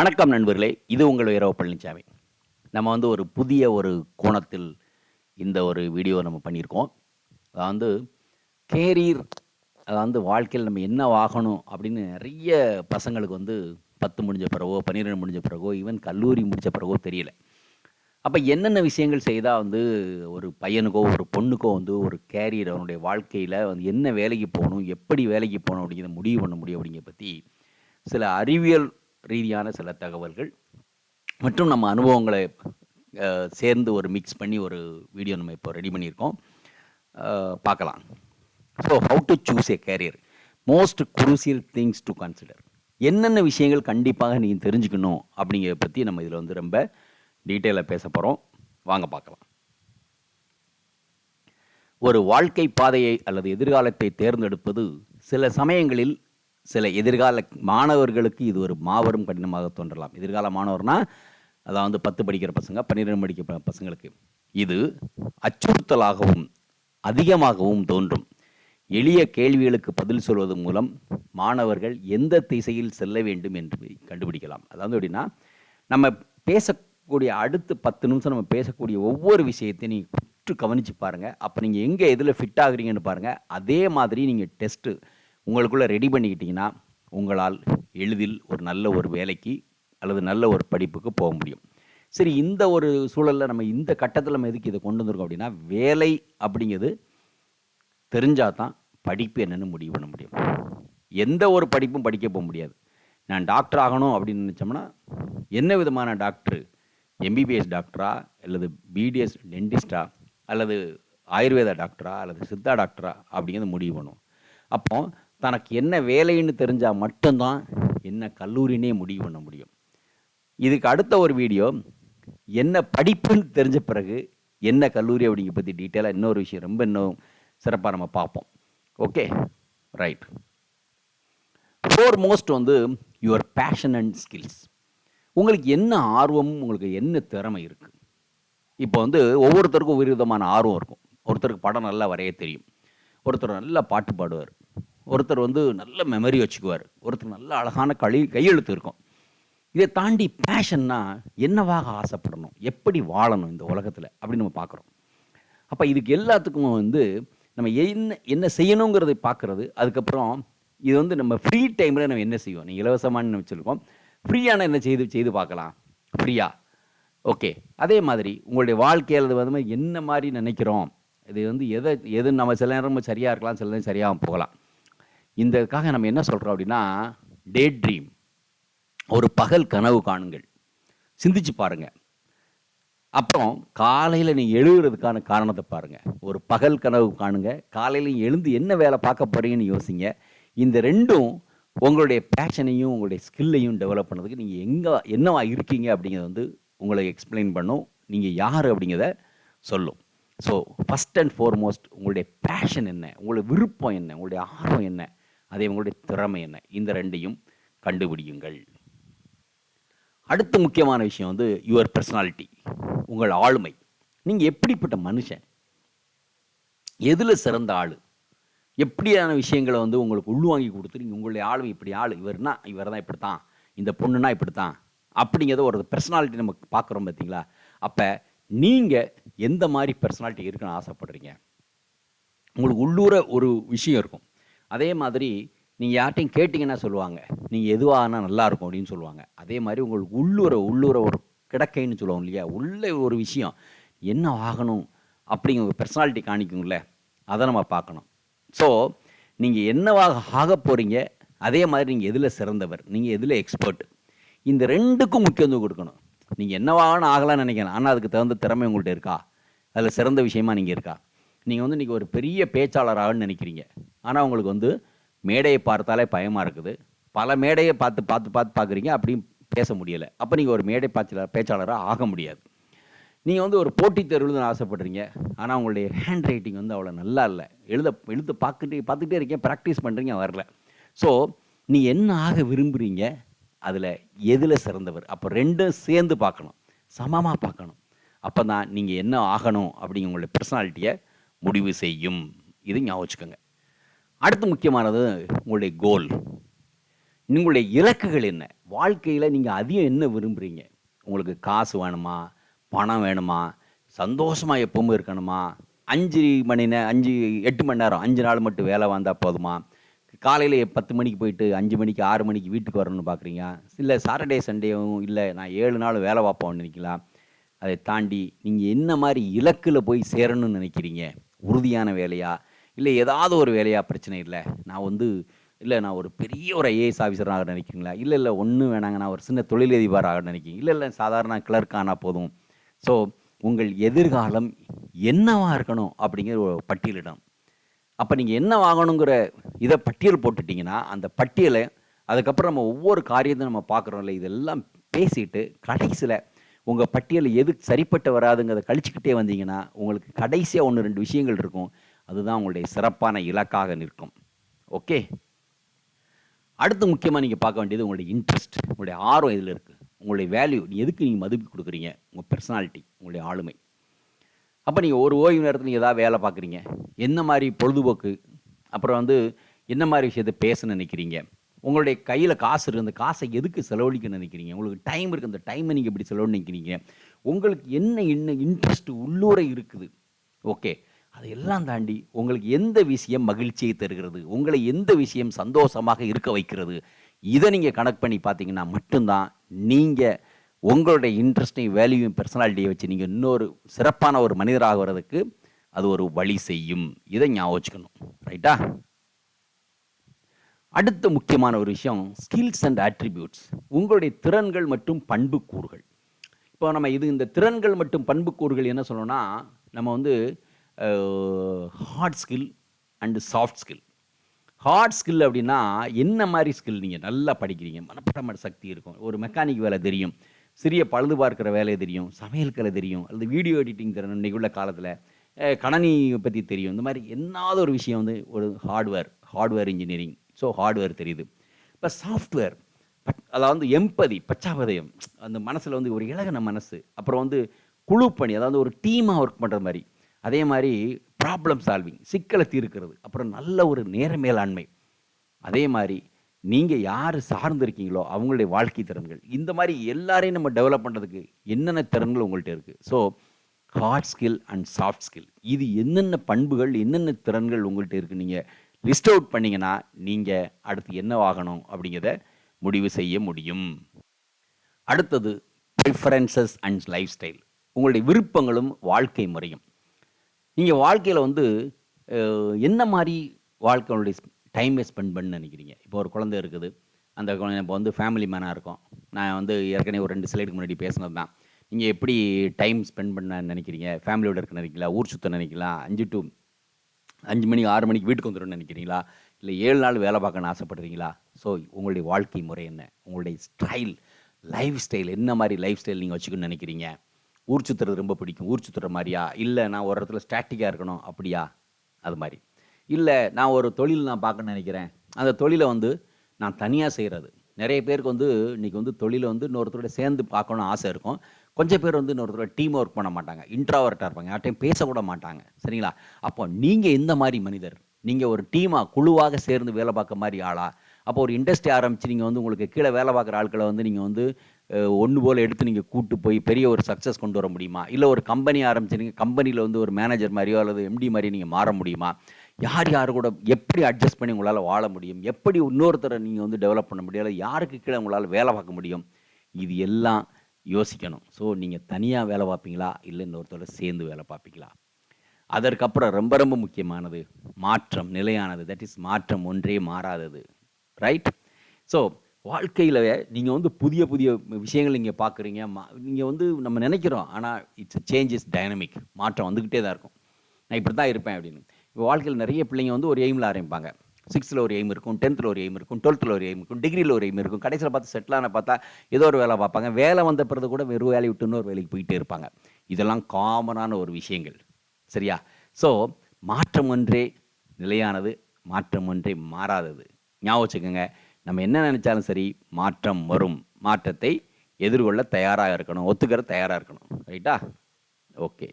வணக்கம் நண்பர்களே இது உங்கள் இரவு பழனிசாமி நம்ம வந்து ஒரு புதிய ஒரு கோணத்தில் இந்த ஒரு வீடியோ நம்ம பண்ணியிருக்கோம். அதாவது கேரியர் அதாவது வாழ்க்கையில் நம்ம என்ன ஆகணும் அப்படின்னு நிறைய பசங்களுக்கு வந்து பத்து முடிஞ்ச பிறகோ பன்னிரெண்டு முடிஞ்ச பிறகோ ஈவன் கல்லூரி முடிச்ச பிறகோ தெரியல. அப்போ என்னென்ன விஷயங்கள் செய்தால் வந்து ஒரு பையனுக்கோ ஒரு பொண்ணுக்கோ வந்து ஒரு கேரியர் அவனுடைய வாழ்க்கையில் வந்து என்ன வேலைக்கு போகணும் எப்படி வேலைக்கு போகணும் அப்படிங்கிறத முடிவு பண்ண முடியும் அப்படிங்கிறத பற்றி சில அறிவியல் ரீதியான சில தகவல்கள். மற்றும் நம்ம அனுபவங்களை சேர்ந்து ஒரு மிக்ஸ் பண்ணி ஒரு வீடியோ நம்ம இப்போ ரெடி பண்ணியிருக்கோம். பார்க்கலாம். So how to choose a career most crucial things to consider என்னென்ன விஷயங்கள் கண்டிப்பாக நீங்கள் தெரிஞ்சுக்கணும் அப்படிங்கிறத பற்றி நம்ம இதில் வந்து ரொம்ப டீட்டெயிலாக பேச போகிறோம் வாங்க பார்க்கலாம். ஒரு வாழ்க்கை பாதையை அல்லது எதிர்காலத்தை தேர்ந்தெடுப்பது சில சமயங்களில் சில எதிர்கால மாணவர்களுக்கு இது ஒரு மாபெரும் கடினமாக தோன்றலாம். எதிர்கால மாணவர்னா அதாவது பத்து படிக்கிற பசங்க பன்னிரெண்டு படிக்கிற பசங்களுக்கு. இது அச்சுறுத்தலாகவும் அதிகமாகவும் தோன்றும். எளிய கேள்விகளுக்கு பதில் சொல்வது மூலம் மாணவர்கள் எந்த திசையில் செல்ல வேண்டும் என்று கண்டுபிடிக்கலாம். அதாவது எப்படின்னா நம்ம பேசக்கூடிய அடுத்து பத்து நிமிஷம் நம்ம பேசக்கூடிய ஒவ்வொரு விஷயத்தையும் நீங்கள் உற்று கவனித்து பாருங்கள் அப்போ நீங்கள் எங்கே எதில் ஃபிட் ஆகுறீங்கன்னு பாருங்கள் அதே மாதிரி நீங்கள் டெஸ்ட்டு உங்களுக்குள்ளே ரெடி பண்ணிக்கிட்டிங்கன்னா உங்களால் எளிதில் ஒரு நல்ல ஒரு வேலைக்கு அல்லது நல்ல ஒரு படிப்புக்கு போக முடியும். சரி இந்த ஒரு சூழலில் நம்ம இந்த கட்டத்தில் நம்ம எதுக்கு இதை கொண்டு வந்திருக்கோம் அப்படின்னா வேலை அப்படிங்கிறது தெரிஞ்சால் தான் படிப்பு என்னென்னு முடிவு பண்ண முடியும். எந்த ஒரு படிப்பும் படிக்க போக முடியாது. நான் டாக்டர் ஆகணும் அப்படின்னு நினச்சோம்னா என்ன விதமான டாக்டர் எம்பிபிஎஸ் டாக்டரா அல்லது பிடிஎஸ் டென்டிஸ்டா அல்லது ஆயுர்வேதா டாக்டரா அல்லது சித்தா டாக்டரா அப்படிங்கிறது முடிவு பண்ணும் அப்போது தனக்கு என்ன வேலைன்னு தெரிஞ்சால் மட்டும்தான் என்ன கல்லூரினே முடிவு பண்ண முடியும். இதுக்கு அடுத்த ஒரு வீடியோ என்ன படிப்புன்னு தெரிஞ்ச பிறகு என்ன கல்லூரி அப்படிங்க பற்றி டீட்டெயிலாக இன்னொரு விஷயம் ரொம்ப இன்னும் சிறப்பாக நம்ம பார்ப்போம். ஓகே ரைட் ஃபோர் மோஸ்ட் வந்து யுவர் பேஷன் அண்ட் ஸ்கில்ஸ் உங்களுக்கு என்ன ஆர்வம் உங்களுக்கு என்ன திறமை இருக்குது இப்போ வந்து ஒவ்வொருத்தருக்கும் ஒவ்வொரு விதமான ஆர்வம் இருக்கும். ஒருத்தருக்கு படம் நல்லா வரைய தெரியும். ஒருத்தர் நல்லா பாட்டு பாடுவார். ஒருத்தர் வந்து நல்ல மெமரி வச்சுக்குவார். ஒருத்தர் நல்ல அழகான களி கையெழுத்து இருக்கும் இதை தாண்டி பேஷன்னா என்னவாக ஆசைப்படணும்? எப்படி வாழணும் இந்த உலகத்தில்? அப்படின்னு நம்ம பார்க்குறோம். அப்போ இதுக்கு எல்லாத்துக்கும் வந்து நம்ம என்ன என்ன செய்யணுங்கிறதை பார்க்குறது. அதுக்கப்புறம் இது வந்து நம்ம ஃப்ரீ டைமில் நம்ம என்ன செய்வோம்? நீங்கள் இலவசமானு வச்சுருக்கோம். ஃப்ரீயான என்ன செய்து செய்து பார்க்கலாம்? ஃப்ரீயா ஓகே அதே மாதிரி உங்களுடைய வாழ்க்கையில் அது வந்து என்ன மாதிரி நினைக்கிறோம்? இது வந்து எதை எது நம்ம சில நேரம் சரியாக இருக்கலாம் சில நேரம் சரியாக போகலாம். இதற்காக நம்ம என்ன சொல்கிறோம் அப்படின்னா டே ட்ரீம் ஒரு பகல் கனவு காணுங்கள். சிந்திச்சு பாருங்கள் அப்புறம் காலையில் நீங்கள் எழுதுறதுக்கான காரணத்தை பாருங்கள் ஒரு பகல் கனவு காணுங்க. காலையில் எழுந்து என்ன வேலை பார்க்க போகிறீங்கன்னு யோசிங்க. இந்த ரெண்டும் உங்களுடைய பேஷனையும் உங்களுடைய ஸ்கில்லையும் டெவலப் பண்ணதுக்கு நீங்கள் எங்கே என்னவா இருக்கீங்க அப்படிங்கிறத வந்து உங்களை எக்ஸ்பிளைன் பண்ணும். நீங்கள் யார் அப்படிங்கிறத சொல்லும். ஸோ ஃபஸ்ட் அண்ட் ஃபார்மோஸ்ட் உங்களுடைய பேஷன் என்ன? உங்களுடைய விருப்பம் என்ன? உங்களுடைய ஆர்வம் என்ன? அதே உங்களுடைய திறமை என்ன? இந்த ரெண்டையும் கண்டுபிடியுங்கள். அடுத்த முக்கியமான விஷயம் வந்து யுவர் பர்சனாலிட்டி உங்கள் ஆளுமை. நீங்கள் எப்படிப்பட்ட மனுஷன்? எதில் சிறந்த ஆள்? எப்படியான விஷயங்களை வந்து உங்களுக்கு உள்வாங்கி கொடுத்து நீங்கள் உங்களுடைய ஆளுமை இப்படி ஆள் இவர்னா இவர் தான் இப்படி தான் இந்த பொண்ணுனா இப்படி தான் அப்படிங்கிறத ஒரு பர்சனாலிட்டி நம்ம பார்க்குறோம் பார்த்தீங்களா? அப்போ நீங்கள் எந்த மாதிரி பர்சனாலிட்டி இருக்குன்னு ஆசைப்படுறீங்க? உங்களுக்கு உள்ளூர ஒரு விஷயம் இருக்கும். அதே மாதிரி நீங்கள் யார்ட்டையும் கேட்டிங்கன்னா சொல்லுவாங்க நீங்கள் எதுவானா நல்லாயிருக்கும் அப்படின்னு சொல்லுவாங்க. அதே மாதிரி உங்களுக்கு உள்ளுற உள்ளுற ஒரு கிடக்கைன்னு சொல்லுவோம் இல்லையா? உள்ளே ஒரு விஷயம் என்ன ஆகணும்? அப்படிங்கிற ஒரு பர்சனாலிட்டி காணிக்கும்ல அதை நம்ம பார்க்கணும். ஸோ நீங்கள் என்னவாக ஆக போகிறீங்க அதே மாதிரி நீங்கள் எதில் சிறந்தவர் நீங்கள் எதில் எக்ஸ்பர்ட் இந்த ரெண்டுக்கும் முக்கியத்துவம் கொடுக்கணும். நீங்கள் என்னவாகனு ஆகலாம்னு நினைக்கலாம் ஆனால் அதுக்கு தகுந்த திறமை உங்கள்கிட்ட இருக்கா? அதில் சிறந்த விஷயமா நீங்கள் இருக்கா? நீங்கள் வந்து இன்றைக்கி ஒரு பெரிய பேச்சாளராகன்னு நினைக்கிறீங்க. ஆனால் உங்களுக்கு வந்து மேடையை பார்த்தாலே பயமாக இருக்குது. பல மேடையை பார்த்து பார்த்து பார்த்து பார்க்குறீங்க அப்படியும் பேச முடியலை. அப்போ நீங்கள் ஒரு மேடை பேச்சாளர் பேச்சாளராக ஆக முடியாது. நீங்கள் வந்து ஒரு போட்டித் தேர்வுன்னு ஆசைப்படுறீங்க. ஆனால் உங்களுடைய ஹேண்ட் ரைட்டிங் வந்து அவ்வளோ நல்லா இல்லை. எழுத எழுத பார்த்துட்டு பார்த்துட்டே இருக்கீங்க ப்ராக்டிஸ் பண்ணுறீங்க வரல. ஸோ நீ என்ன ஆக விரும்புகிறீங்க அதில் எதில் சிறந்தவர்? அப்போ ரெண்டும் சேர்ந்து பார்க்கணும். சமமாக பார்க்கணும். அப்போ தான் நீங்கள் என்ன ஆகணும் அப்படிங்கிற உங்களுடைய பர்சனாலிட்டியை முடிவு செய்யும். இது ஞாபகம் வச்சுக்கோங்க. அடுத்து முக்கியமானது உங்களுடைய கோல் உங்களுடைய இலக்குகள் என்ன? வாழ்க்கையில் நீங்கள் அதிகம் என்ன விரும்புகிறீங்க உங்களுக்கு காசு வேணுமா? பணம் வேணுமா? சந்தோஷமாக எப்பவும் இருக்கணுமா? அஞ்சு மணி நே அஞ்சு எட்டு மணி நேரம் அஞ்சு நாள் மட்டும் வேலை வந்தால் போதுமா? காலையில் பத்து மணிக்கு போயிட்டு அஞ்சு மணிக்கு ஆறு மணிக்கு வீட்டுக்கு வரணும்னு பார்க்குறீங்க இல்லை சாட்டர்டே சண்டேவும் இல்லை நான் ஏழு நாள் வேலை பார்ப்போம்னு நினைக்கலாம் அதை தாண்டி நீங்கள் என்ன மாதிரி இலக்கில் போய் சேரணும்னு நினைக்கிறீங்க? உறுதியான வேலையா? இல்லை ஏதாவது ஒரு வேலையாக பிரச்சனை இல்லை. நான் வந்து இல்லை நான் ஒரு பெரிய ஒரு ஐஏஎஸ் ஆஃபீஸர் ஆக நினைக்கிறீங்களா? இல்லை இல்லை ஒன்றும் வேணாங்க. நான் ஒரு சின்ன தொழிலதிபர் ஆக நினைக்கிறீங்க. இல்லை இல்லை சாதாரண கிளர்க் ஆனால் போதும். ஸோ உங்கள் எதிர்காலம் என்னவாக இருக்கணும் அப்படிங்கிற ஒரு பட்டியலிடம். அப்போ நீங்கள் என்ன வாங்கணுங்கிற இதை பட்டியல் போட்டுட்டிங்கன்னா அந்த பட்டியலை அதுக்கப்புறம் நம்ம ஒவ்வொரு காரியத்தையும் நம்ம பார்க்குறோம்ல இதெல்லாம் பேசிட்டு கடைசியில் உங்கள் பட்டியலில் எது சரிப்பட்டு வராதுங்கிறத கழிச்சுக்கிட்டே வந்தீங்கன்னா உங்களுக்கு கடைசியாக ஒன்று ரெண்டு விஷயங்கள் இருக்கும். அதுதான் உங்களுடைய சிறப்பான இலக்காக நிற்கும். ஓகே? அடுத்து முக்கியமாக நீங்கள் பார்க்க வேண்டியது உங்களுடைய இன்ட்ரெஸ்ட் உங்களுடைய ஆர்வம் இதில் இருக்குது உங்களுடைய வேல்யூ நீ எதுக்கு நீங்கள் மதிப்பு கொடுக்குறீங்க? உங்கள் பர்சனாலிட்டி உங்களுடைய ஆளுமை. அப்போ நீங்கள் ஒரு ஓய்வு நேரத்தில் நீங்கள் ஏதாவது வேலை பார்க்குறீங்க. என்ன மாதிரி பொழுதுபோக்கு? அப்புறம் வந்து என்ன மாதிரி விஷயத்தை பேச நினைக்கிறீங்க? உங்களுடைய கையில் காசு இருக்குது அந்த காசை எதுக்கு செலவழிக்க நினைக்கிறீங்க? உங்களுக்கு டைம் இருக்குது அந்த டைமை நீங்கள் இப்படி செலவு நினைக்கிறீங்க? உங்களுக்கு என்ன என்ன இன்ட்ரெஸ்ட் உள்ளூரை இருக்குது? ஓகே அதையெல்லாம் தாண்டி உங்களுக்கு எந்த விஷயம் மகிழ்ச்சியை தருகிறது? உங்களை எந்த விஷயம் சந்தோஷமாக இருக்க வைக்கிறது? இதை நீங்கள் கனெக்ட் பண்ணி பார்த்தீங்கன்னா மட்டும்தான் நீங்கள் உங்களுடைய இன்ட்ரெஸ்டையும் வேல்யூயும் பர்சனாலிட்டியை வச்சு நீங்கள் இன்னொரு சிறப்பான ஒரு மனிதராக வர்றதுக்கு அது ஒரு வழி செய்யும். இதை ஞாபகம் வச்சுக்கணும். ரைட்டா அடுத்த முக்கியமான ஒரு விஷயம் ஸ்கில்ஸ் அண்ட் ஆட்ரிபியூட்ஸ் உங்களுடைய திறன்கள் மற்றும் பண்புக்கூறுகள். இப்போ நம்ம இது இந்த திறன்கள் மற்றும் பண்புக்கூறுகள் என்ன சொல்லணும்னா நம்ம வந்து hard skill and soft skill hard skill அப்படின்னா என்ன மாதிரி ஸ்கில் நீங்கள் நல்லா படிக்கிறீங்க? மனப்பட்ட சக்தி இருக்கும். ஒரு மெக்கானிக் வேலை தெரியும். சிறிய பழுது பார்க்குற வேலை தெரியும். சமையல் கலை தெரியும். அல்லது வீடியோ எடிட்டிங் திறன் இன்றைக்கு உள்ள காலத்தில் கணனி பற்றி தெரியும். இந்த மாதிரி என்னாத ஒரு விஷயம் வந்து ஒரு hardware hardware engineering so hardware தெரியுது. இப்போ சாஃப்ட்வேர் பட் அதாவது எம்பதி பச்சாபதயம். அந்த மனசில் வந்து ஒரு இலகன மனசு. அப்புறம் வந்து குழு பணி அதாவது ஒரு டீமாக ஒர்க் பண்ணுற மாதிரி. அதே மாதிரி ப்ராப்ளம் சால்விங் சிக்கலை தீர்க்கிறது. அப்புறம் நல்ல ஒரு நேர மேலாண்மை. அதே மாதிரி நீங்கள் யார் சார்ந்து இருக்கீங்களோ அவங்களுடைய வாழ்க்கை திறன்கள். இந்த மாதிரி எல்லாரையும் நம்ம டெவலப் பண்ணுறதுக்கு என்னென்ன திறன்கள் உங்கள்கிட்ட இருக்குது so hard skill and soft skill இது என்னென்ன பண்புகள் என்னென்ன திறன்கள் உங்கள்கிட்ட இருக்குது நீங்கள் லிஸ்ட் அவுட் பண்ணிங்கன்னா நீங்கள் அடுத்து என்ன ஆகணும் அப்படிங்கிறத முடிவு செய்ய முடியும். அடுத்தது ப்ரிஃபரன்சஸ் அண்ட் லைஃப் ஸ்டைல் உங்களுடைய விருப்பங்களும் வாழ்க்கை முறையும். நீங்கள் வாழ்க்கையில் வந்து என்ன மாதிரி வாழ்க்கையுடைய டைமை ஸ்பெண்ட் பண்ணு நினைக்கிறீங்க? இப்போ ஒரு குழந்தை இருக்குது. அந்த குழந்தை இப்போ வந்து ஃபேமிலி மேனாக இருக்கும். நான் வந்து ஏற்கனவே ஒரு ரெண்டு ஸ்லைடுக்கு முன்னாடி பேசினது தான். நீங்கள் எப்படி டைம் ஸ்பெண்ட் பண்ண நினைக்கிறீங்க? ஃபேமிலியோட இருக்க நினைக்கிறீங்களா? ஊர் சுற்ற நினைக்கலாம் அஞ்சு டு அஞ்சு மணி ஆறு மணிக்கு வீட்டுக்கு வந்துடும் நினைக்கிறீங்களா? இல்லை ஏழு நாள் வேலை பார்க்கணும்னு ஆசைப்படுறீங்களா? ஸோ உங்களுடைய வாழ்க்கை முறை என்ன? உங்களுடைய ஸ்டைல் லைஃப் ஸ்டைல் என்ன மாதிரி லைஃப் ஸ்டைல் நீங்கள் வச்சுக்கணும்னு நினைக்கிறீங்க? ஊர் சுற்றுறது ரொம்ப பிடிக்கும். ஊர் சுற்றுற மாதிரியா? இல்லை நான் ஒரு இடத்துல ஸ்டாட்டிக்காக இருக்கணும் அப்படியா? அது மாதிரி. இல்லை நான் ஒரு தொழில் நான் பார்க்கணும்னு நினைக்கிறேன். அந்த தொழிலை வந்து நான் தனியாக செய்கிறது நிறைய பேருக்கு வந்து இன்றைக்கி வந்து தொழிலை வந்து இன்னொருத்தரோட சேர்ந்து பார்க்கணும்னு ஆசை இருக்கும். கொஞ்சம் பேர் வந்து இன்னொருத்தரோட டீம் ஒர்க் பண்ண மாட்டாங்க. இன்ட்ராவர்ட்டாக இருப்பாங்க. யார்ட்டையும் பேசக்கூட மாட்டாங்க. சரிங்களா? அப்போ நீங்கள் எந்த மாதிரி மனிதர்? நீங்கள் ஒரு டீமாக குழுவாக சேர்ந்து வேலை பார்க்க மாதிரி ஆளா? அப்போ ஒரு இண்டஸ்ட்ரி ஆரம்பித்து நீங்கள் வந்து உங்களுக்கு கீழே வேலை பார்க்குற ஆட்களை வந்து நீங்கள் வந்து ஒன்று போல் எடுத்து நீங்கள் கூட்டு போய் பெரிய ஒரு சக்ஸஸ் கொண்டு வர முடியுமா? இல்லை ஒரு கம்பெனி ஆரம்பிச்சிருங்க கம்பெனியில் வந்து ஒரு மேனேஜர் மாதிரியோ அல்லது எம்டி மாதிரி நீங்கள் மாற முடியுமா? யார் யார் கூட எப்படி அட்ஜஸ்ட் பண்ணி உங்களால் வாழ முடியும்? எப்படி இன்னொருத்தரை நீங்கள் வந்து டெவலப் பண்ண முடியும்? யாருக்கு கீழே உங்களால் வேலை பார்க்க முடியும்? இது எல்லாம் யோசிக்கணும். ஸோ நீங்கள் தனியாக வேலை பார்ப்பீங்களா? இல்லை இன்னொருத்தரோட சேர்ந்து வேலை பார்ப்பீங்களா? அதற்கப்புறம் ரொம்ப ரொம்ப முக்கியமானது மாற்றம் நிலையானது. தட் இஸ் மாற்றம் ஒன்றே மாறாதது. ரைட் ஸோ வாழ்க்கையில் நீங்கள் வந்து புதிய புதிய விஷயங்கள் நீங்கள் பார்க்குறீங்க. மா நீங்கள் வந்து நம்ம நினைக்கிறோம். ஆனால் இட்ஸ் சேஞ்ச் இஸ் டைனமிக் மாற்றம் வந்துக்கிட்டே தான் இருக்கும். நான் இப்படி தான் இருப்பேன் அப்படின்னு. இப்போ வாழ்க்கையில் நிறைய பிள்ளைங்க வந்து ஒரு எய்மில் ஆரம்பிப்பாங்க. சிக்ஸ்த்தில் ஒரு எய்ம் இருக்கும் டென்த்தில் ஒரு எய்ம் இருக்கும் டுவெல்த்தில் ஒரு எய்ம் இருக்கும் டிகிரியில் ஒரு எய்ம் இருக்கும். கடைசியில் பார்த்து செட்டிலான பார்த்தா ஏதோ ஒரு வேலை பார்ப்பாங்க. வேலை வந்த பிறகு கூட வெறும் வேலை விட்டு இன்னொரு வேலைக்கு போயிட்டே இருப்பாங்க. இதெல்லாம் காமனான ஒரு விஷயங்கள். சரியா? ஸோ மாற்றம் ஒன்றே நிலையானது மாற்றம் ஒன்றே மாறாதது. ஞாபகம் வச்சுக்கோங்க. நம்ம என்ன நினச்சாலும் சரி மாற்றம் வரும். மாற்றத்தை எதிர்கொள்ள தயாராக இருக்கணும். ஒத்துக்கிற தயாராக இருக்கணும். ரைட்டா? ஓகே.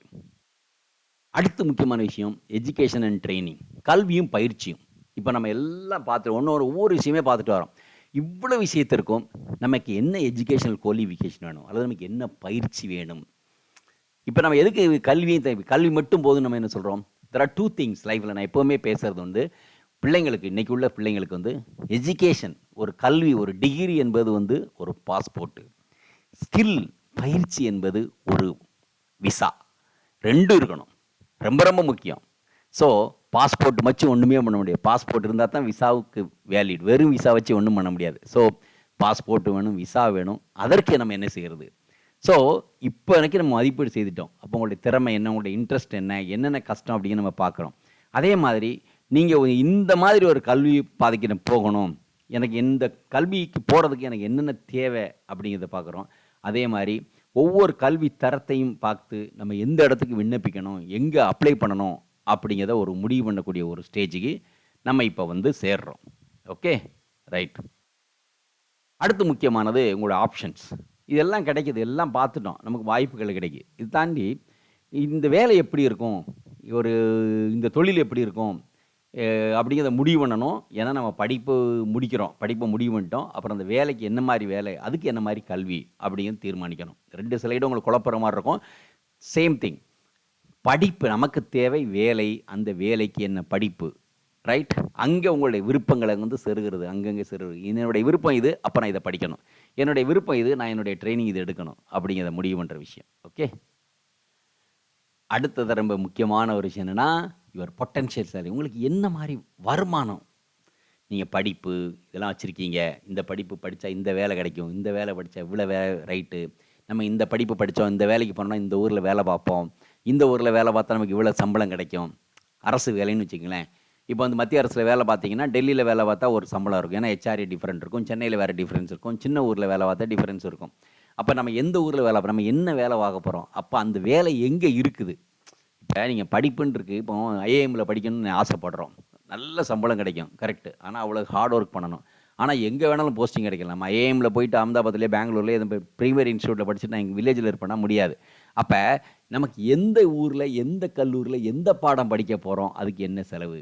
அடுத்து முக்கியமான விஷயம் எஜுகேஷன் அண்ட் ட்ரைனிங் கல்வியும் பயிற்சியும். இப்போ நம்ம எல்லாம் பார்த்து ஒன்று ஒரு ஒவ்வொரு விஷயமே பார்த்துட்டு வரோம். இவ்வளோ விஷயத்திற்கும் நமக்கு என்ன எஜுகேஷனல் குவாலிஃபிகேஷன் வேணும்? அல்லது நமக்கு என்ன பயிற்சி வேணும்? இப்போ நம்ம எதுக்கு கல்வியும் தேவை? கல்வி மட்டும் போதும் நம்ம என்ன சொல்கிறோம் தெர் ஆர் டூ திங்ஸ் லைஃப்பில் நான் எப்போவுமே பேசுகிறது வந்து பிள்ளைங்களுக்கு இன்றைக்கி உள்ள பிள்ளைங்களுக்கு வந்து எஜுகேஷன் ஒரு கல்வி ஒரு டிகிரி என்பது வந்து ஒரு பாஸ்போர்ட்டு ஸ்கில் பயிற்சி என்பது ஒரு விசா ரெண்டும் இருக்கணும். ரொம்ப ரொம்ப முக்கியம். ஸோ பாஸ்போர்ட் வச்சு ஒன்றுமே பண்ண முடியாது. பாஸ்போர்ட் இருந்தால் தான் விசாவுக்கு வேலிட் வெறும் விசா வச்சு ஒன்றும் பண்ண முடியாது. ஸோ பாஸ்போர்ட் வேணும் விசா வேணும். அதற்கு நம்ம என்ன செய்கிறது ஸோ இப்போ எனக்கு நம்ம மதிப்பீடு செய்துட்டோம். அப்போ உங்களுடைய திறமை என்ன? உங்களுடைய இன்ட்ரெஸ்ட் என்ன? என்னென்ன கஷ்டம் அப்படின்னு நம்ம பார்க்குறோம். அதே மாதிரி நீங்கள் இந்த மாதிரி ஒரு கல்வி பாதைக்கு நான் போகணும். எனக்கு இந்த கல்விக்கு போகிறதுக்கு எனக்கு என்னென்ன தேவை அப்படிங்கிறத பார்க்குறோம். அதே மாதிரி ஒவ்வொரு கல்வி தரத்தையும் பார்த்து நம்ம எந்த இடத்துக்கு விண்ணப்பிக்கணும்? எங்கே அப்ளை பண்ணணும்? அப்படிங்கிறத ஒரு முடிவு பண்ணக்கூடிய ஒரு ஸ்டேஜுக்கு நம்ம இப்போ வந்து சேர்றோம். ஓகே ரைட் அடுத்து முக்கியமானது உங்களோட ஆப்ஷன்ஸ் இதெல்லாம் கிடைக்கிது எல்லாம் பார்த்துட்டோம். நமக்கு வாய்ப்புகள் கிடைக்கு இது தாண்டி இந்த வேலை எப்படி இருக்கும்? ஒரு இந்த தொழில் எப்படி இருக்கும்? அப்படிங்கிறத முடிவு பண்ணணும். ஏன்னா நம்ம படிப்பு முடிக்கிறோம். படிப்பை முடிவு பண்ணிட்டோம். அப்புறம் அந்த வேலைக்கு என்ன மாதிரி வேலை அதுக்கு என்ன மாதிரி கல்வி அப்படிங்கிறது தீர்மானிக்கணும். ரெண்டு ஸ்லைடும் உங்களுக்கு குழப்புற மாதிரி இருக்கும். சேம் திங் படிப்பு நமக்கு தேவை வேலை அந்த வேலைக்கு என்ன படிப்பு ரைட் அங்கே உங்களுடைய விருப்பங்களை வந்து செருகிறது அங்கங்கே செருகிறது. என்னுடைய விருப்பம் இது அப்போ நான் இதை படிக்கணும். என்னுடைய விருப்பம் இது நான் என்னுடைய ட்ரைனிங் இது எடுக்கணும் அப்படிங்கிறத முடிவு பண்ணுற விஷயம் ஓகே அடுத்தது ரொம்ப முக்கியமான ஒரு விஷயம் என்னென்னா யுவர் பொட்டன்ஷியல் சேலரி உங்களுக்கு என்ன மாதிரி வருமானம்? நீங்கள் படிப்பு இதெல்லாம் வச்சுருக்கீங்க இந்த படிப்பு படித்தா இந்த வேலை கிடைக்கும் இந்த வேலை படித்தா இவ்வளோ வே ரைட்டு நம்ம இந்த படிப்பு படித்தோம் இந்த வேலைக்கு போனோம்னா இந்த ஊரில் வேலை பார்ப்போம் இந்த ஊரில் வேலை பார்த்தா நமக்கு இவ்வளோ சம்பளம் கிடைக்கும். அரசு வேலைன்னு வச்சுக்கங்களேன். இப்போ வந்து மத்திய அரசில் வேலை பார்த்தீங்கன்னா டெல்லியில் வேலை பார்த்தா ஒரு சம்பளம் இருக்கும். ஏன்னா ஹெச்ஆர்ஏ டிஃப்ரெண்ட் இருக்கும். சென்னையில் வேறு டிஃப்ரென்ஸ் இருக்கும். சின்ன ஊரில் வேலை பார்த்தா டிஃப்ரென்ஸ் இருக்கும். அப்போ நம்ம எந்த ஊரில் வேலை நம்ம என்ன வேலை வாங்க போகிறோம் அப்போ அந்த வேலை எங்கே இருக்குது? இப்போ நீங்கள் படிப்புன்னு இருக்குது இப்போ ஐஏஎம்மில் படிக்கணும்னு ஆசைப்படுறோம். நல்ல சம்பளம் கிடைக்கும். கரெக்டு ஆனால் அவ்வளோ ஹார்ட் ஒர்க் பண்ணணும். ஆனால் எங்கே வேணாலும் போஸ்டிங் கிடைக்கலாம். நம்ம ஐஏஎம்மில் போயிட்டு அகமதாபாத்லேயே பெங்களூர்லேயே எதுவும் ப்ரீமியர் இன்ஸ்டியூட்டில் படிச்சுட்டு நான் எங்கள் வில்லேஜில் இருப்பேன்னா முடியாது. அப்போ நமக்கு எந்த ஊரில் எந்த கல்லூரியில் எந்த பாடம் படிக்க போகிறோம் அதுக்கு என்ன செலவு?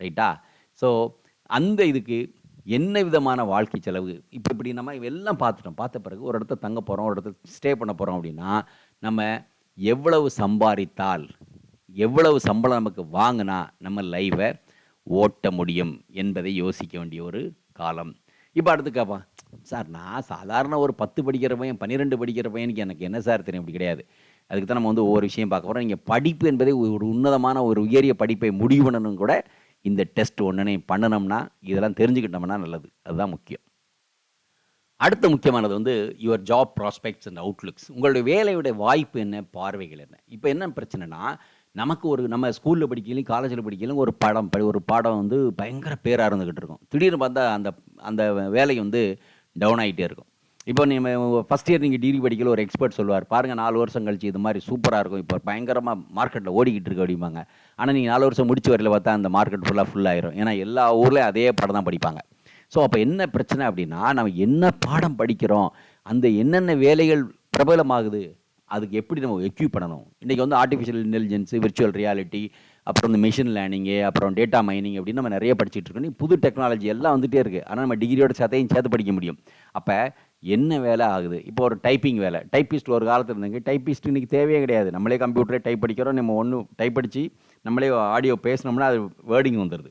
ரைட்டா? ஸோ அந்த இதுக்கு என்ன விதமான வாழ்க்கை செலவு? இப்போ இப்படி நம்ம எல்லாம் பார்த்துட்டோம். பார்த்த பிறகு ஒரு இடத்த தங்க போகிறோம் ஒரு இடத்துல ஸ்டே பண்ண போகிறோம் அப்படின்னா நம்ம எவ்வளவு சம்பாதித்தால் எவ்வளவு சம்பளம் நமக்கு வாங்கினா நம்ம லைவை ஓட்ட முடியும் என்பதை யோசிக்க வேண்டிய ஒரு காலம். இப்போ அடுத்து கேட்பான் சார் நான் சாதாரண ஒரு பத்து படிக்கிற பையன் பன்னிரெண்டு படிக்கிற பையனுக்கு எனக்கு என்ன சார் தெரியும்? அப்படி கிடையாது. அதுக்கு தான் நம்ம வந்து ஒவ்வொரு விஷயம் பார்க்க போகிறோம் நீங்கள் படிப்பு என்பதை ஒரு உன்னதமான ஒரு உயரிய படிப்பை முடிவு பண்ணணும் கூட இந்த டெஸ்ட் ஒன்றுனே பண்ணணும்னா இதெல்லாம் தெரிஞ்சுக்கிட்டோம்னா நல்லது. அதுதான் முக்கியம். அடுத்த முக்கியமானது வந்து your job prospects and outlooks உங்களுடைய வேலையுடைய வாய்ப்பு என்ன பார்வைகள் என்ன? இப்போ என்ன பிரச்சனைனா நமக்கு ஒரு நம்ம ஸ்கூலில் படிக்கலையும் காலேஜில் படிக்கலையும் ஒரு படம் படி- ஒரு பாடம் வந்து பயங்கர பேராக இருந்துக்கிட்டு இருக்கும். திடீர்னு பார்த்தா அந்த அந்த வேலை வந்து டவுன் ஆகிட்டே இருக்கும். இப்போ நீங்கள் ஃபஸ்ட் இயர் நீங்கள் டிகிரி படிக்கல ஒரு எக்ஸ்பர்ட் சொல்லுவார் பாருங்கள் நாலு வருஷம் கழிச்சு இது மாதிரி சூப்பராக இருக்கும். இப்போ பயங்கரமாக மார்க்கெட்டில் ஓடிக்கிட்டு இருக்கு அப்படிம்பாங்க. ஆனால் நீங்கள் நாலு வருஷம் முடிச்சு வரல பார்த்தா அந்த மார்க்கெட் ஃபுல்லாக ஃபுல் ஆயிரும். ஏன்னா எல்லா ஊர்லேயும் அதே பாடம் தான் படிப்பாங்க. ஸோ அப்போ என்ன பிரச்சனை அப்படின்னா நம்ம என்ன பாடம் படிக்கிறோம் அந்த என்னென்ன வேலைகள் பிரபலமாகுது அதுக்கு எப்படி நம்ம எக்யூப் பண்ணணும்? இன்றைக்கி வந்து ஆர்டிஃபிஷியல் இன்டெலிஜென்ஸ் விர்ச்சுவல் ரியாலிட்டி அப்புறம் இந்த மிஷின் லேர்னிங்கு அப்புறம் டேட்டா மைனிங் அப்படின்னு நம்ம நிறைய படிச்சுட்டு இருக்கோம். புது டெக்னாலஜி எல்லாம் வந்துகிட்டே இருக்குது ஆனால் நம்ம டிகிரியோட சேர்த்தையும் சேர்த்து படிக்க முடியும். அப்போ என்ன வேலை ஆகுது? இப்போ ஒரு டைப்பிங் வேலை. டைப்பிஸ்ட் ஒரு காலத்தில் இருந்தாங்க டைப்பிஸ்ட் இன்றைக்கி தேவையே கிடையாது. நம்மளே கம்ப்யூட்டரே டைப் படிக்கிறோம் நம்ம ஒன்று டைப் அடித்து நம்மளே ஆடியோ பேசினோம்னா அது வேர்டிங் வந்துடுது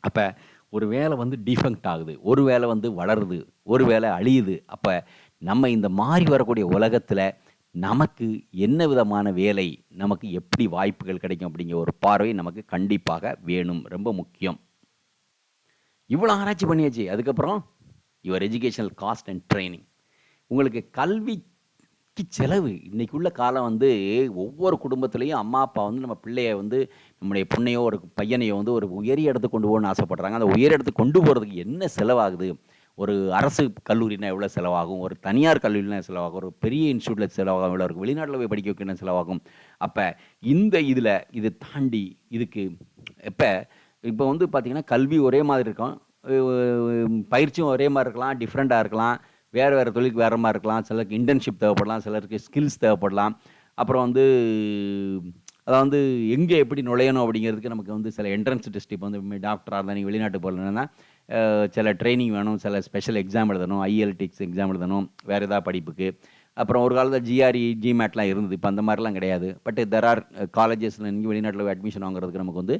அப்போ ஒரு வேலை வந்து டிஃபெக்ட் ஆகுது ஒரு வேலை வந்து வளருது ஒரு வேலை அழியுது. அப்போ நம்ம இந்த மாறி வரக்கூடிய உலகத்தில் நமக்கு என்ன விதமான வேலை நமக்கு எப்படி வாய்ப்புகள் கிடைக்கும் அப்படிங்கிற ஒரு பார்வை நமக்கு கண்டிப்பாக வேணும் ரொம்ப முக்கியம். இவ்வளோ ஆராய்ச்சி பண்ணியாச்சு. அதுக்கப்புறம் your educational cost and training உங்களுக்கு கல்விக்கு செலவு. இன்றைக்கி உள்ள காலம் வந்து ஒவ்வொரு குடும்பத்துலேயும் அம்மா அப்பா வந்து நம்ம பிள்ளைய வந்து நம்முடைய பொண்ணையோ ஒரு பையனையோ வந்து ஒரு உயரிய இடத்துக்கு கொண்டு போகணும்னு ஆசைப்படுறாங்க. அந்த உயர் இடத்துக்கு கொண்டு போகிறதுக்கு என்ன செலவாகுது? ஒரு அரசு கல்லூரினா எவ்வளோ செலவாகும்? ஒரு தனியார் கல்லூரினா செலவாகும்? ஒரு பெரிய இன்ஸ்டியூட்டில் செலவாகும்? எவ்வளோ இருக்கும் வெளிநாட்டில் போய் படிக்க வைக்கணும் செலவாகும்? அப்போ இந்த இதில் இது தாண்டி இதுக்கு எப்போ இப்போ வந்து பார்த்திங்கன்னா கல்வி ஒரே மாதிரி இருக்கும். பயிற்சியும் ஒரே மாதிரி இருக்கலாம் டிஃப்ரெண்ட்டாக இருக்கலாம். வேறு வேறு தொழிலுக்கு வேறு மாதிரி இருக்கலாம். சிலருக்கு இன்டர்ன்ஷிப் தேவைப்படலாம் சிலருக்கு ஸ்கில்ஸ் தேவைப்படலாம். அப்புறம் வந்து அதாவது வந்து எங்கே எப்படி நுழையணும் அப்படிங்கிறதுக்கு நமக்கு வந்து சில என்ட்ரன்ஸ் டெஸ்ட் இப்போ வந்து டாக்டராக இருந்தால் நீங்கள் வெளிநாட்டு போகலன்னா சில ட்ரைனிங் வேணும் சில ஸ்பெஷல் எக்ஸாம் எழுதணும் ஐஎல்டிக்ஸ் எக்ஸாம் எழுதணும் வேறு ஏதாவது படிப்புக்கு. அப்புறம் ஒரு காலத்தில் ஜிஆர்இ ஜிமேட்லாம் இருந்தது. இப்போ அந்த மாதிரிலாம் கிடையாது. பட் தெர் ஆர் காலேஜஸில் நீங்கள் வெளிநாட்டில் அட்மிஷன் வாங்குறதுக்கு நமக்கு வந்து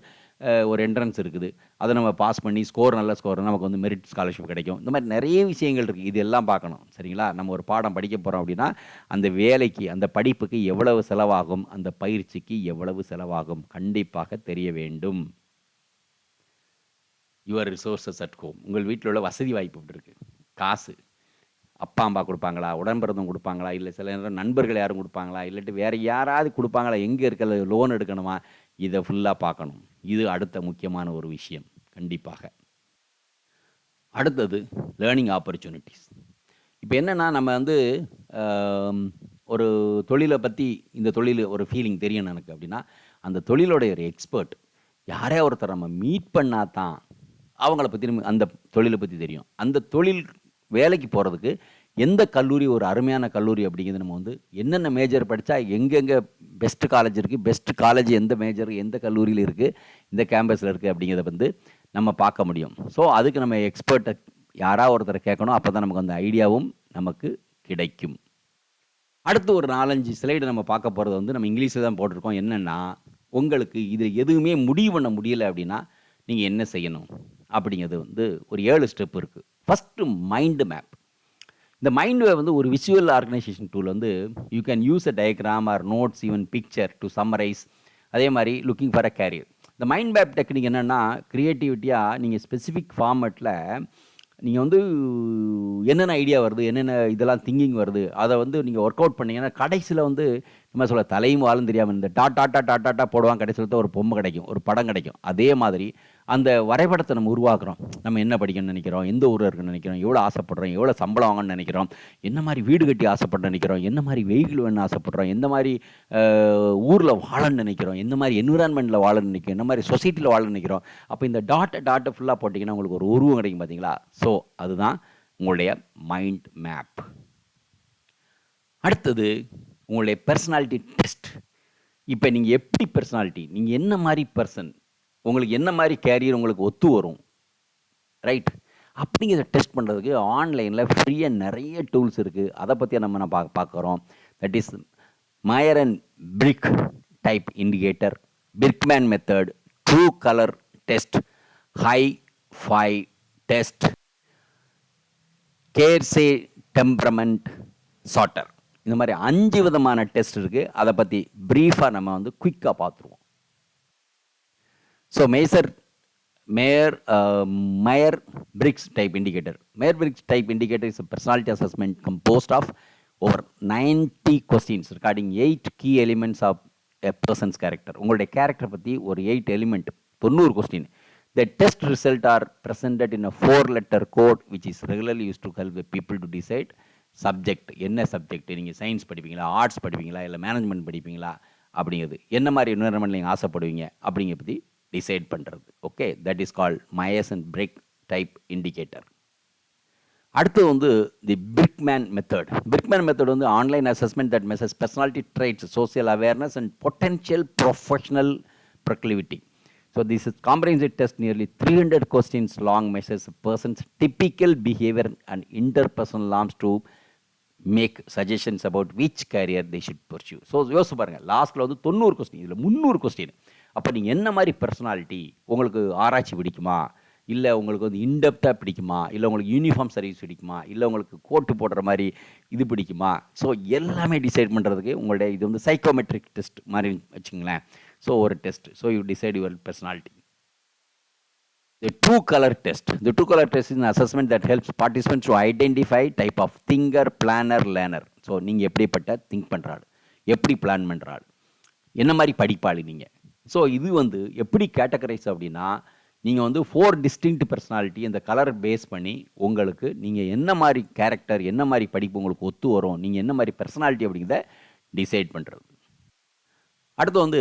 ஒரு என்ட்ரன்ஸ் இருக்குது. அதை நம்ம பாஸ் பண்ணி ஸ்கோர் நல்ல ஸ்கோர் நமக்கு வந்து மெரிட் ஸ்காலர்ஷிப் கிடைக்கும். இந்த மாதிரி நிறைய விஷயங்கள் இருக்குது இது எல்லாம் பார்க்கணும். சரிங்களா? நம்ம ஒரு பாடம் படிக்க போகிறோம் அப்படின்னா அந்த வேலைக்கு அந்த படிப்புக்கு எவ்வளவு செலவாகும்? அந்த பயிற்சிக்கு எவ்வளவு செலவாகும்? கண்டிப்பாக தெரிய வேண்டும். யுவர் ரிசோர்ஸஸ் அட் ஹோம் உங்கள் வீட்டில் உள்ள வசதி வாய்ப்பு இப்படி இருக்குது காசு. அப்பா அம்மா கொடுப்பாங்களா? உடன்பிறந்தவங்க கொடுப்பாங்களா? இல்லை சில நேரம் நண்பர்கள் யாரும் கொடுப்பாங்களா? இல்லாட்டி வேறு யாராவது கொடுப்பாங்களா? எங்கே இருக்கிற லோன் எடுக்கணுமா? இதை ஃபுல்லாக பார்க்கணும். இது அடுத்த முக்கியமான ஒரு விஷயம். கண்டிப்பாக. அடுத்தது லேர்னிங் ஆப்பர்ச்சுனிட்டிஸ் இப்போ என்னென்னா நம்ம வந்து ஒரு தொழிலை பற்றி இந்த தொழில் ஒரு ஃபீலிங் தெரியும் எனக்கு அப்படின்னா அந்த தொழிலோடைய ஒரு எக்ஸ்பர்ட் யாரே ஒருத்தர் நம்ம மீட் பண்ணால் தான் அவங்கள பற்றி நம்ம அந்த தொழிலை பற்றி தெரியும். அந்த தொழில் வேலைக்கு போகிறதுக்கு எந்த கல்லூரி ஒரு அருமையான கல்லூரி அப்படிங்கிறது நம்ம வந்து என்னென்ன மேஜர் படித்தா எங்கெங்கே பெஸ்ட்டு காலேஜ் இருக்குது பெஸ்ட் காலேஜ் எந்த மேஜர் எந்த கல்லூரியில் இருக்குது இந்த கேம்பஸில் இருக்குது அப்படிங்கிறத வந்து நம்ம பார்க்க முடியும். ஸோ அதுக்கு நம்ம எக்ஸ்பர்ட்டை யாராவது ஒருத்தரை கேட்கணும் அப்போ தான் நமக்கு அந்த ஐடியாவும் நமக்கு கிடைக்கும். அடுத்து ஒரு நாலஞ்சு ஸ்லைடு நம்ம பார்க்க போகிறது வந்து நம்ம இங்கிலீஷில் தான் போட்டிருக்கோம். என்னென்னா உங்களுக்கு இது எதுவுமே முடிவு பண்ண முடியலை அப்படின்னா நீங்கள் என்ன செய்யணும் அப்படிங்கிறது வந்து ஒரு ஏழு ஸ்டெப் இருக்குது ஃபஸ்ட்டு மைண்டு மேப் இந்த மைண்ட் வேவ் வந்து ஒரு விஷுவல் ஆர்கனைசேஷன் டூல் வந்து you can use a diagram or notes even picture to summarise அதே மாதிரி லுக்கிங் ஃபார் அ கேரியர் இந்த மைண்ட் மேப் டெக்னிக் என்னென்னா க்ரியேட்டிவிட்டியாக நீங்கள் ஸ்பெசிஃபிக் ஃபார்மேட்டில் நீங்கள் வந்து என்னென்ன ஐடியா வருது என்னென்ன இதெல்லாம் திங்கிங் வருது அதை வந்து நீங்கள் ஒர்க் அவுட் பண்ணிங்கன்னா கடைசியில் வந்து நம்ம சொல்ல தலையும் வாழும் தெரியாமல் இந்த டா டாட்டா டாட் டாட்டா போடுவாங்க. கடைசியில் ஒரு பொம்மை கிடைக்கும் ஒரு படம் கிடைக்கும். அதே மாதிரி அந்த வரைபடத்தை நம்ம உருவாக்குறோம். நம்ம என்ன படிக்கணும்னு நினைக்கிறோம்? எந்த ஊரில் இருக்குன்னு நினைக்கிறோம்? எவ்வளோ ஆசைப்படுறோம்? எவ்வளோ சம்பளம் வாங்கணும்னு நினைக்கிறோம்? என்ன மாதிரி வீடு கட்டி ஆசைப்பட நினைக்கிறோம்? என்ன மாதிரி வெஹிக்கிள் வேணும்னு ஆசைப்படுறோம்? எந்த மாதிரி ஊரில் வாழணும்னு நினைக்கிறோம்? எந்த மாதிரி என்விரான்மெண்ட்டில் வாழணும்னு நினைக்கிறோம்? என்ன மாதிரி சொசைட்டியில் வாழணும்னு நினைக்கிறோம்? அப்போ இந்த டாட்டை டாட்டை ஃபுல்லாக போட்டிங்கன்னா உங்களுக்கு ஒரு உருவம் கிடைக்கும் பார்த்தீங்களா ஸோ அதுதான் உங்களுடைய மைண்ட் மேப் அடுத்தது உங்களுடைய பர்சனாலிட்டி டெஸ்ட் இப்போ நீங்கள் எப்படி பர்சனாலிட்டி நீங்கள் என்ன மாதிரி பர்சன் உங்களுக்கு என்ன மாதிரி கேரியர் உங்களுக்கு ஒத்து வரும்? ரைட் அப்படிங்கிறத டெஸ்ட் பண்ணுறதுக்கு ஆன்லைனில் ஃப்ரீயாக நிறைய டூல்ஸ் இருக்குது அதை பற்றி நம்ம நான் பார்க்க பார்க்குறோம் that is Myer and Brigg type indicator Briggman method true colour test hi fi test Keirsey temperament sorter இந்த மாதிரி அஞ்சு விதமான டெஸ்ட் இருக்குது அதை பற்றி ப்ரீஃபாக நம்ம வந்து குயிக்காக பார்த்துருவோம் so மேசர் Myers Myers Briggs type indicator Myers Briggs type indicator is personality assessment composed of over ninety questions regarding eight key elements of a person's character உங்களுடைய கேரக்டர் பற்றி ஒரு எயிட் எலிமெண்ட் தொண்ணூறு question the test result are presented in a four letter code which is regularly use to help people to decide subject என்ன subject நீங்கள் science படிப்பீங்களா arts படிப்பீங்களா இல்லை management படிப்பீங்களா அப்படிங்கிறது. என்ன மாதிரி என்விரான்மெண்ட் நீங்கள் ஆசைப்படுவீங்க அப்படிங்கிற பற்றி டிசைட் பண்ணுறது okay that is called Myers and Briggs type indicator அடுத்து வந்து the Birkman method Birkman method வந்து online assessment that measures personality traits social awareness and potential professional proclivity so this is is comprehensive test nearly 300 questions long long measures persons typical behaviour and interpersonal longs to make suggestions about which career they should pursue so யோசிச்சு பாருங்கள் லாஸ்ட்டில் வந்து தொண்ணூறு question இதில் முந்நூறு question அப்போ நீங்கள் என்ன மாதிரி பர்சனாலிட்டி உங்களுக்கு ஆராய்ச்சி பிடிக்குமா? இல்லை உங்களுக்கு வந்து இன்டெப்த்தாக பிடிக்குமா? இல்லை உங்களுக்கு யூனிஃபார்ம் சர்வீஸ் பிடிக்குமா? இல்லை உங்களுக்கு கோட்டு போடுற மாதிரி இது பிடிக்குமா? ஸோ எல்லாமே டிசைட் பண்ணுறதுக்கு உங்களுடைய இது வந்து சைக்கோமெட்ரிக் டெஸ்ட் மாதிரி வச்சுங்களேன் ஸோ ஒரு test so you decide your personality The two color test. The two color test is an assessment that helps participants to identify type of thinker, planner, learner. So நீங்கள் எப்படிப்பட்ட think பண்ணுறாள் எப்படி plan பண்ணுறாள் என்ன மாதிரி படிப்பாளி நீங்கள் so இது வந்து எப்படி categorise அப்படின்னா நீங்கள் வந்து ஃபோர் டிஸ்டிங்க்ட் பர்சனாலிட்டி இந்த கலர் பேஸ் பண்ணி உங்களுக்கு நீங்கள் என்ன மாதிரி கேரக்டர் என்ன மாதிரி படிப்பு உங்களுக்கு ஒத்து வரும் நீங்கள் என்ன மாதிரி பர்சனாலிட்டி அப்படிங்கிறத டிசைட் பண்ணுறது அடுத்து வந்து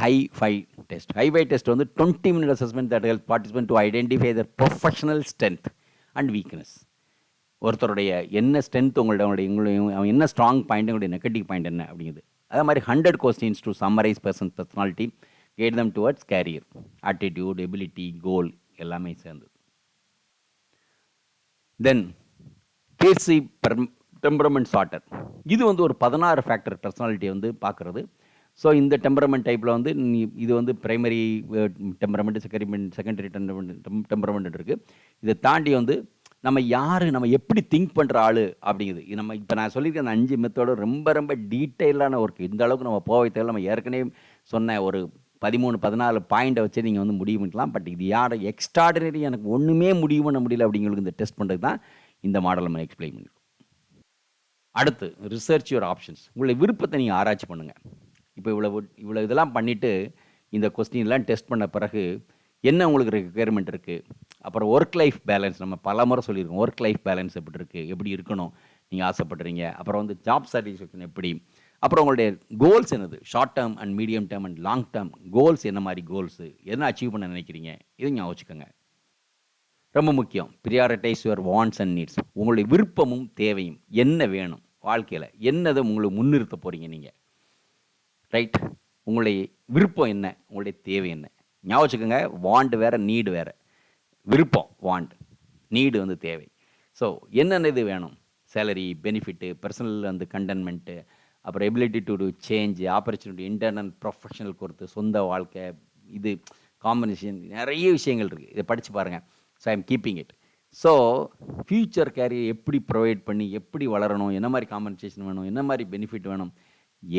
high five test high five test வந்து twenty minute assessment that help participant to identify their professional strength and weakness ஒருத்தருடைய என்ன ஸ்ட்ரென்த் உங்களுடைய உங்களுடைய உங்களுடைய அவன் என்ன ஸ்ட்ராங் பாயிண்ட் உங்களுடைய நெகட்டிவ் பாயிண்ட் என்ன அப்படிங்கிறது அதே மாதிரி hundred questions to summarise person personality get them towards career attitude ability goal எல்லாமே சேர்ந்தது. தென் கேசி டெம்பரமெண்ட் சார்ட்டர் இது வந்து ஒரு பதினாறு ஃபேக்டர் பர்சனாலிட்டியை வந்து பார்க்குறது ஸோ இந்த டெம்பரமெண்ட் டைப்பில் வந்து நீ இது வந்து primary temperament secondary secondary temperament temperament இருக்குது இதை தாண்டி வந்து நம்ம யார் நம்ம எப்படி திங்க் பண்ணுற ஆள் அப்படிங்குது. இது நம்ம இப்போ நான் சொல்லியிருக்க அந்த அஞ்சு மெத்தோட ரொம்ப ரொம்ப டீட்டெயிலான ஒர்க் இந்த அளவுக்கு நம்ம போக தேவை நம்ம ஏற்கனவே சொன்ன ஒரு பதிமூணு பதினாலு பாயிண்ட்டை வச்சு நீங்கள் வந்து முடிவு பண்ணிக்கலாம். பட் இது யாரை எக்ஸ்ட்ராடினரி எனக்கு ஒன்றுமே முடிவு பண்ண முடியல அப்படிங்களுக்கு இந்த டெஸ்ட் பண்ணுறது தான் இந்த மாடல் நம்ம எக்ஸ்பிளைன் பண்ணியிருக்கோம் அடுத்து ரிசர்ச் யுவர் ஆப்ஷன்ஸ் உங்களுடைய விருப்பத்தை நீங்கள் ஆராய்ச்சி பண்ணுங்கள் இப்போ இவ்வளோ இவ்வளோ இதெல்லாம் பண்ணிவிட்டு இந்த கொஸ்டின்லாம் டெஸ்ட் பண்ண பிறகு என்ன உங்களுக்கு ரெக்குயர்மெண்ட் இருக்குது அப்புறம் ஒர்க் லைஃப் பேலன்ஸ் நம்ம பல முறை சொல்லியிருக்கோம். ஒர்க் லைஃப் பேலன்ஸ் எப்படி இருக்குது எப்படி இருக்கணும்? நீங்கள் ஆசைப்படுறீங்க. அப்புறம் வந்து ஜாப் சாட்டிஸ்ஃபேக்ஷன் எப்படி? அப்புறம் உங்களுடைய கோல்ஸ் என்னது? Short term and medium term and long term goals என்ன மாதிரி கோல்ஸு என்ன அச்சீவ் பண்ண நினைக்கிறீங்க? இதை ஞாபகம் வச்சுக்கோங்க. ரொம்ப முக்கியம். Prioritise your wants and needs உங்களுடைய விருப்பமும் தேவையும் என்ன வேணும்? வாழ்க்கையில் என்னதை உங்களுக்கு முன்னிறுத்த போகிறீங்க நீங்கள் ரைட் உங்களுடைய விருப்பம் என்ன? உங்களுடைய தேவை என்ன? ஞாபகம் வச்சுக்கோங்க வாண்ட் வேறு நீடு வேறு. விருப்பம் வாண்ட் நீடு வந்து தேவை. ஸோ என்னென்ன இது வேணும்? சேலரி பெனிஃபிட்டு பர்சனல் வந்து கண்டென்மெண்ட்டு அப்புறம் ability to do change opportunity internal professional கொடுத்து சொந்த வாழ்க்கை இது காம்பினேஷன் நிறைய விஷயங்கள் இருக்குது இதை படித்து பாருங்கள் so I am keeping it so future career எப்படி ப்ரொவைட் பண்ணி எப்படி வளரணும்? என்ன மாதிரி காம்பன்சேஷன் வேணும்? என்ன மாதிரி பெனிஃபிட் வேணும்?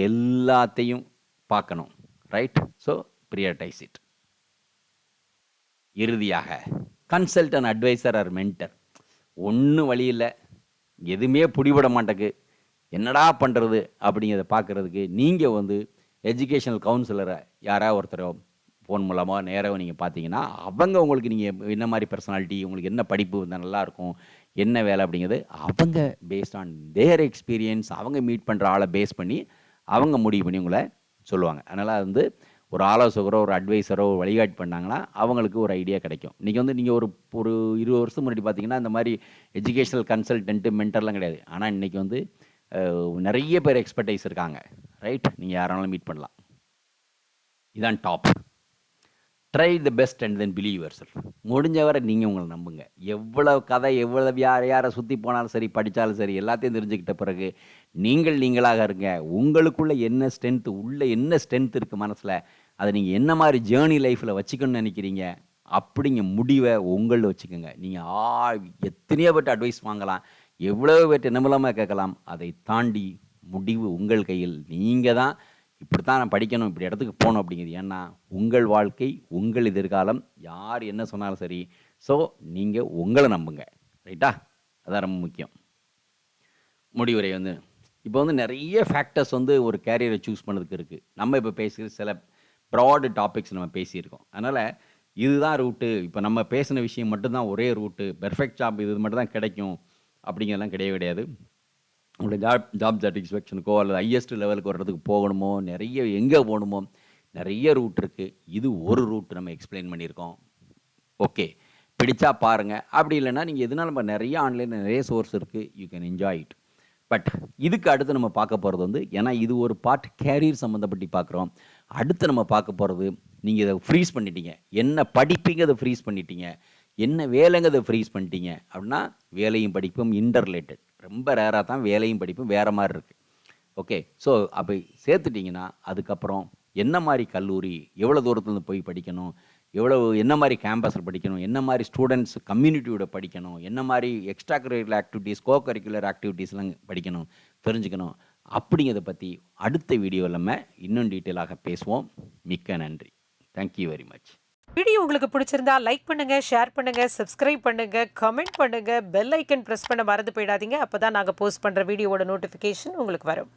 எல்லாத்தையும் பார்க்கணும் ரைட் ஸோ ப்ரியடைஸ் இட் இறுதியாக consult and adviser or mentor ஒன்றும் வழி இல்லை எதுவுமே பிடிபட மாட்டேக்கு என்னடா பண்ணுறது அப்படிங்கிறத பார்க்குறதுக்கு நீங்கள் வந்து எஜுகேஷனல் கவுன்சிலரை யாராவது ஒருத்தரோ ஃபோன் மூலமாக நேராக நீங்கள் பார்த்தீங்கன்னா அவங்க உங்களுக்கு நீங்கள் என்ன மாதிரி பர்சனாலிட்டி உங்களுக்கு என்ன படிப்பு வந்தால் நல்லாயிருக்கும் என்ன வேலை அப்படிங்கிறது அவங்க பேஸ்ட் ஆன் தேர் எக்ஸ்பீரியன்ஸ் அவங்க மீட் பண்ணுற ஆளை பேஸ் பண்ணி அவங்க முடிவு பண்ணி உங்களை சொல்லுவாங்க. அதனால் அது வந்து ஒரு ஆலோசகரோ ஒரு அட்வைஸரோ வழிகாட்டி பண்ணாங்கன்னா அவங்களுக்கு ஒரு ஐடியா கிடைக்கும். இன்றைக்கி வந்து நீங்கள் ஒரு ஒரு இருபது வருஷம் முன்னாடி பார்த்தீங்கன்னா இந்த மாதிரி எஜுகேஷனல் கன்சல்டன்ட்டு மென்டர்லாம் கிடையாது. ஆனால் இன்றைக்கி வந்து நிறைய பேர் எக்ஸ்பர்டைஸ் இருக்காங்க. ரைட் நீங்கள் யாராலும் மீட் பண்ணலாம். இதான் top try the best and then believe your self முடிஞ்ச வரை நீங்கள் உங்களை நம்புங்க. எவ்வளோ கதை எவ்வளோ யார் யாரை சுற்றி போனாலும் சரி படித்தாலும் சரி எல்லாத்தையும் தெரிஞ்சுக்கிட்ட பிறகு நீங்கள் நீங்களாக இருங்க. உங்களுக்குள்ளே என்ன ஸ்ட்ரென்த்து உள்ளே என்ன ஸ்ட்ரென்த் இருக்குது மனசில் அதை நீங்கள் என்ன மாதிரி ஜேர்னி லைஃப்பில் வச்சுக்கணும்னு நினைக்கிறீங்க அப்படிங்க முடிவை உங்களில் வச்சுக்கோங்க. நீங்கள் ஆ எத்தனையோ பேர்ட்டு அட்வைஸ் வாங்கலாம் எவ்வளோ பேர்ட்டு என்ன கேட்கலாம் அதை தாண்டி முடிவு உங்கள் கையில். நீங்கள் தான் இப்படித்தான் நான் படிக்கணும் இப்படி இடத்துக்கு போகணும் அப்படிங்கிறது ஏன்னா உங்கள் வாழ்க்கை உங்கள் எதிர்காலம் யார் என்ன சொன்னாலும் சரி. ஸோ நீங்கள் உங்களை நம்புங்க. ரைட்டா அதான் ரொம்ப முக்கியம். முடிவுரை வந்து இப்போ வந்து நிறைய ஃபேக்டர்ஸ் வந்து ஒரு கேரியரை சூஸ் பண்ணதுக்கு இருக்குது நம்ம இப்போ பேசுகிற சில ப்ராடு டாபிக்ஸ் நம்ம பேசியிருக்கோம். அதனால் இதுதான் ரூட்டு இப்போ நம்ம பேசின விஷயம் மட்டும்தான் ஒரே ரூட்டு பெர்ஃபெக்ட் ஜாப் இது மட்டும் தான் கிடைக்கும் அப்படிங்கிறதெல்லாம் கிடையவே கிடையாது. உங்களுடைய ஜாப் ஜாப் சாட்டிஸ்ஃபேக்ஷனுக்கோ அல்லது ஹையஸ்ட் லெவலுக்கு வர்றதுக்கு போகணுமோ நிறைய எங்கே போகணுமோ நிறைய ரூட் இருக்குது இது ஒரு ரூட் நம்ம எக்ஸ்பிளைன் பண்ணியிருக்கோம். ஓகே பிடிச்சா பாருங்கள் அப்படி இல்லைன்னா நீங்கள் எதுனா நம்ம நிறைய ஆன்லைனில் நிறைய சோர்ஸ் இருக்குது you can enjoy it but இதுக்கு அடுத்து நம்ம பார்க்க போகிறது வந்து ஏன்னா இது ஒரு பார்ட் கேரியர் சம்மந்தப்பட்டு பார்க்குறோம். அடுத்து நம்ம பார்க்க போகிறது நீங்கள் இதை ஃப்ரீஸ் பண்ணிட்டீங்க. என்ன படிப்பீங்க அதை ஃப்ரீஸ் பண்ணிட்டீங்க. என்ன வேலைங்கிறத ஃப்ரீஸ் பண்ணிட்டீங்க. அப்படின்னா வேலையும் படிப்பும் இன்டர்லேட்டட் ரொம்ப ரேராக தான் வேலையும் படிப்பும் வேறு மாதிரி இருக்குது ஓகே ஸோ அப்போ சேர்த்துட்டிங்கன்னா அதுக்கப்புறம் என்ன மாதிரி கல்லூரி எவ்வளோ தூரத்துலேருந்து போய் படிக்கணும் எவ்வளோ என்ன மாதிரி கேம்பஸில் படிக்கணும் என்ன மாதிரி ஸ்டூடெண்ட்ஸ் கம்யூனிட்டியோட படிக்கணும் என்ன மாதிரி extra curricular activities co curricular ஆக்டிவிட்டீஸ்லாம் படிக்கணும் தெரிஞ்சுக்கணும் அப்படிங்கிறத பற்றி அடுத்த வீடியோவில் நம்ம இன்னும் டீட்டெயிலாக பேசுவோம். மிக்க நன்றி. தேங்க்யூ வெரி மச் வீடியோ உங்களுக்கு பிடிச்சிருந்தா லைக் பண்ணுங்க ஷேர் பண்ணுங்க சப்ஸ்கிரைப் பண்ணுங்க கமெண்ட் பண்ணுங்க பெல் ஐக்கன் ப்ரெஸ் பண்ண மறந்து போயிடாதீங்க. அப்போதான் நாங்கள் போஸ்ட் பண்ணுற வீடியோவோட நோட்டிஃபிகேஷன் உங்களுக்கு வரும்.